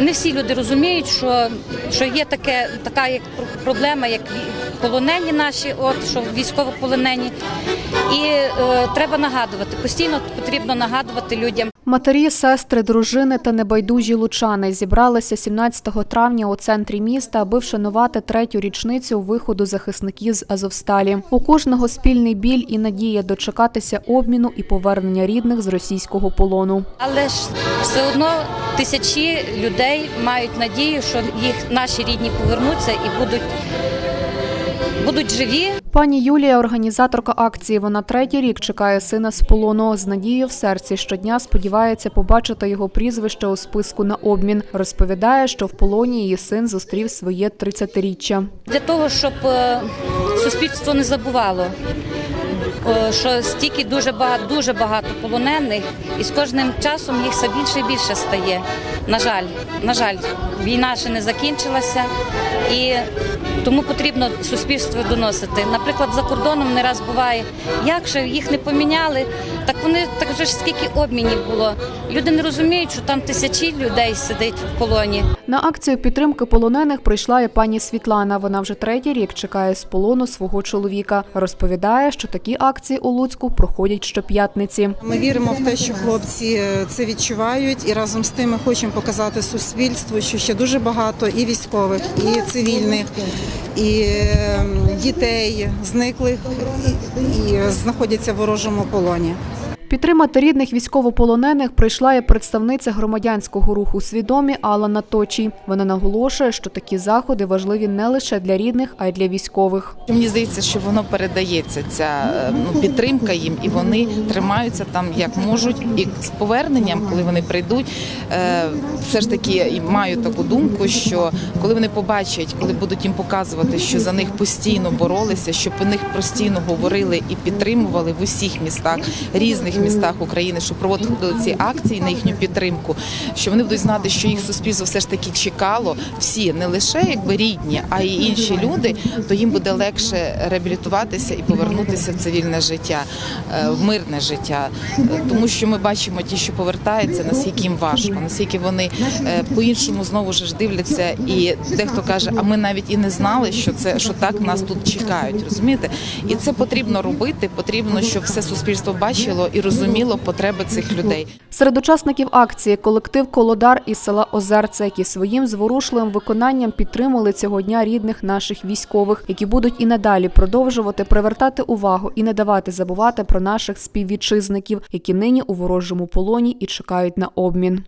не всі люди розуміють, що, що є таке, така як проблема, як полонені наші, от що військовополонені. І е, треба нагадувати. Постійно потрібно нагадувати людям. Матері, сестри, дружини та небайдужі лучани зібралися 17 травня у центрі міста, аби вшанувати третю річницю виходу захисників з Азовсталі. У кожного спільний біль і надія дочекатися обміну і повернення рідних з російського полону. Але ж все одно тисячі людей мають надію, що їх наші рідні повернуться і будуть, будуть живі. Пані Юлія, організаторка акції, вона третій рік чекає сина з полону. З надією в серці щодня сподівається побачити його прізвище у списку на обмін. Розповідає, що в полоні її син зустрів своє 30-річчя. Для того, щоб е, суспільство не забувало, що стільки дуже багато, дуже багато полонених, і з кожним часом їх все більше і більше стає. На жаль, на жаль, війна ще не закінчилася, і тому потрібно суспільству доносити. Наприклад, за кордоном не раз буває, як ще їх не поміняли, так вони так вже ж скільки обмінів було. Люди не розуміють, що там тисячі людей сидить в полоні. На акцію підтримки полонених прийшла і пані Світлана. Вона вже третій рік чекає з полону свого чоловіка. Розповідає, що такі акції у Луцьку проходять щоп'ятниці. Ми віримо в те, що хлопці е, це відчувають, і разом з тим ми хочемо показати суспільству, що ще дуже багато і військових, і цивільних, і е, дітей зниклих і знаходяться в ворожому полоні. Підтримати рідних військовополонених прийшла і представниця громадянського руху свідомі Алла Наточій. Вона наголошує, що такі заходи важливі не лише для рідних, а й для військових. Мені здається, що воно передається ця ну, підтримка їм, і вони тримаються там як можуть. І з поверненням, коли вони прийдуть, е, все ж таки маю таку думку, що коли вони побачать, коли будуть їм показувати, що за них постійно боролися, що по них постійно говорили і підтримували в усіх містах, різних містах України, що проводили ці акції на їхню підтримку, що вони будуть знати, що їх суспільство все ж таки чекало всі, не лише якби рідні, а й інші люди, то їм буде легше реабілітуватися і повернутися в цивільне життя, е, в мирне життя. Тому що ми бачимо ті, що повертаються, наскільки їм важко, наскільки вони е, по-іншому знову ж дивляться, і дехто каже, а ми навіть і не знали, що це що так нас тут чекають. Розумієте? І це потрібно робити. Потрібно, щоб все суспільство бачило і розуміло потреби цих людей. Серед учасників акції колектив Колодар із села Озерце, які своїм зворушливим виконанням підтримали цього дня рідних наших військових, які будуть і надалі продовжувати привертати увагу і не давати забувати про наших співвітчизників, які нині у ворожому полоні і чекають на обмін.